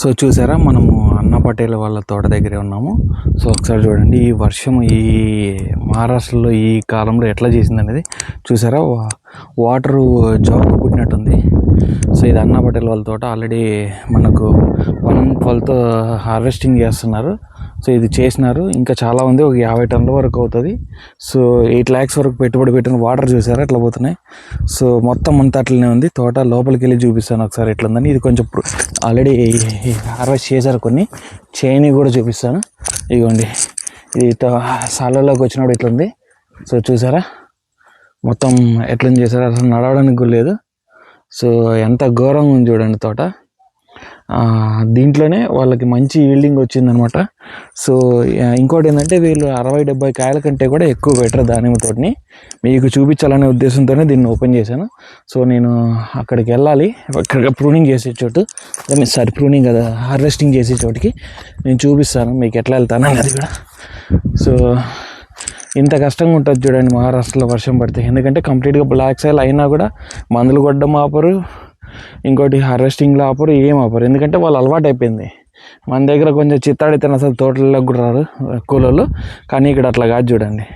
So చూసారా మనము అన్న పటేల్ వాళ్ళ తోట దగ్గరే ఉన్నాము. సో ఒకసారి చూడండి ఈ వర్షం ఈ మహారాష్ట్రలో ఈ కాలంలో ఎట్లా చేసింది అనేది చూసారా వాటరు జోకు పుట్టినట్టుంది. సో ఇది అన్న పటేల్ వాళ్ళ తోట. ఆల్రెడీ మనకు వన్ ట్వెల్త్ హార్వెస్టింగ్ చేస్తున్నారు. సో ఇది చేసినారు. ఇంకా చాలా ఉంది ఒక యాభై టన్నుల వరకు అవుతుంది. సో ఎయిట్ ల్యాక్స్ వరకు పెట్టుబడి పెట్టిన వాటర్ చూసారా? అట్లా పోతున్నాయి? సో మొత్తం అంతా అట్లనే ఉంది. తోట లోపలికి వెళ్ళి చూపిస్తాను ఒకసారి ఎట్లా ఉందని ఇది కొంచెం ఆల్రెడీ హార్వెస్ట్ చేశారు కొన్ని. చేయని కూడా చూపిస్తాను. ఇదిగోండి ఇది సాలలోకి వచ్చినప్పుడు ఇట్లుంది. సో చూసారా? మొత్తం ఎట్లా చేశారు? అసలు నడవడానికి కూడా లేదు. సో ఎంత ఘోరంగా ఉంది చూడండి తోట. దీంట్లోనే వాళ్ళకి మంచి ఈల్డింగ్ వచ్చిందనమాట సో ఇంకోటి ఏంటంటే వీళ్ళు అరవై డెబ్బై కాయల కంటే కూడా ఎక్కువ బెటర్ దానిమ్మ తోటిని మీకు చూపించాలనే ఉద్దేశంతోనే దీన్ని ఓపెన్ చేశాను. సో నేను అక్కడికి వెళ్ళాలి. అక్కడ ప్రూనింగ్ చేసే చోటు. సారీ ప్రూనింగ్ కదా హార్వెస్టింగ్ చేసే చోటికి నేను చూపిస్తాను. మీకు ఎట్లా వెళ్తాను అది కూడా. సో ఇంత కష్టంగా ఉంటుంది చూడండి మహారాష్ట్రలో వర్షం పడితే. ఎందుకంటే కంప్లీట్గా బ్లాక్ సైల్ అయినా కూడా మందులు కొట్టడం ఆపరు. ఇంకోటి హార్వెస్టింగ్లో ఆపరు ఏం ఆపరు. ఎందుకంటే వాళ్ళు అలవాటు అయిపోయింది మన దగ్గర కొంచెం చిత్తాడితే అసలు తోటల్లో కూడా రారు కూలోళ్ళు. కానీ ఇక్కడ అట్లా కాదు చూడండి.